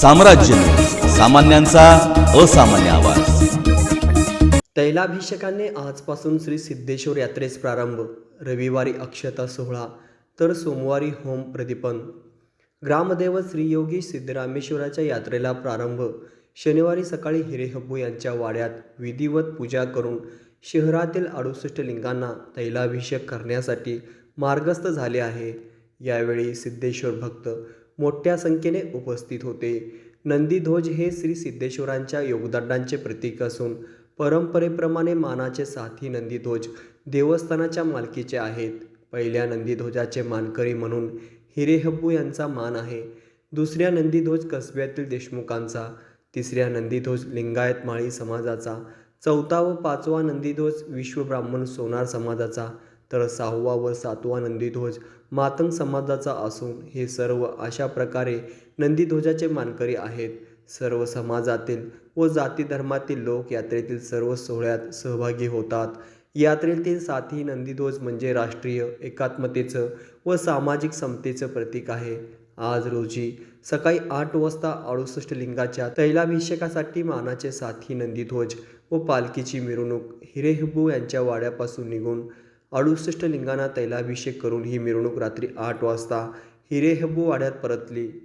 साम्राज्य सामान्यांचा असामान्य आवाज. तैलाभिषेकाने आजपासून श्री सिद्धेश्वर यात्रेस प्रारंभ रविवारी अक्षता सोहळा तर सोमवारी होम प्रदीपन ग्रामदेव श्रीयोगी सिद्धरामेश्वराच्या यात्रेला प्रारंभ शनिवारी सकाळी हिरेहब्बू यांच्या वाड्यात विधिवत पूजा करून शहरातील अडुसष्ट लिंगांना तैलाभिषेक करण्यासाठी मार्गस्थ झाले आहे. यावेळी सिद्धेश्वर भक्त मोठ्या संख्येने उपस्थित होते. नंदीध्वज हे श्री सिद्धेश्वरांच्या योगदंडांचे प्रतीक असून परंपरेप्रमाणे मानाचे साथी नंदीध्वज देवस्थानाच्या मालकीचे आहेत. पहिल्या नंदीध्वजाचे मानकरी म्हणून हिरेहब्बू यांचा मान आहे. दुसऱ्या नंदीध्वज कसब्यातील देशमुखांचा तिसऱ्या नंदीध्वज लिंगायत माळी समाजाचा चौथा व पाचवा नंदीध्वज विश्वब्राह्मण सोनार समाजाचा तर सहावा व सातवा नंदीध्वज मातंग समाजाचा असून हे सर्व अशा प्रकारे नंदीध्वजाचे मानकरी आहेत. सर्व समाजातील व जाती धर्मातील लोक यात्रेतील सर्व सोहळ्यात सहभागी होतात. यात्रेतील साथी नंदीध्वज म्हणजे राष्ट्रीय एकात्मतेचं व सामाजिक समतेचं प्रतीक आहे. आज रोजी सकाळी आठ वाजता अडुसष्ट लिंगाच्या तैलाभिषेकासाठी मानाचे साथी नंदीध्वज व पालखीची मिरवणूक हिरेहब्बू यांच्या वाड्यापासून निघून अडुसष्ट लिंगांना तैलाभिषेक करून ही मिरवणूक रात्री आठ वाजता हिरेहब्बू वाड्यात परतली.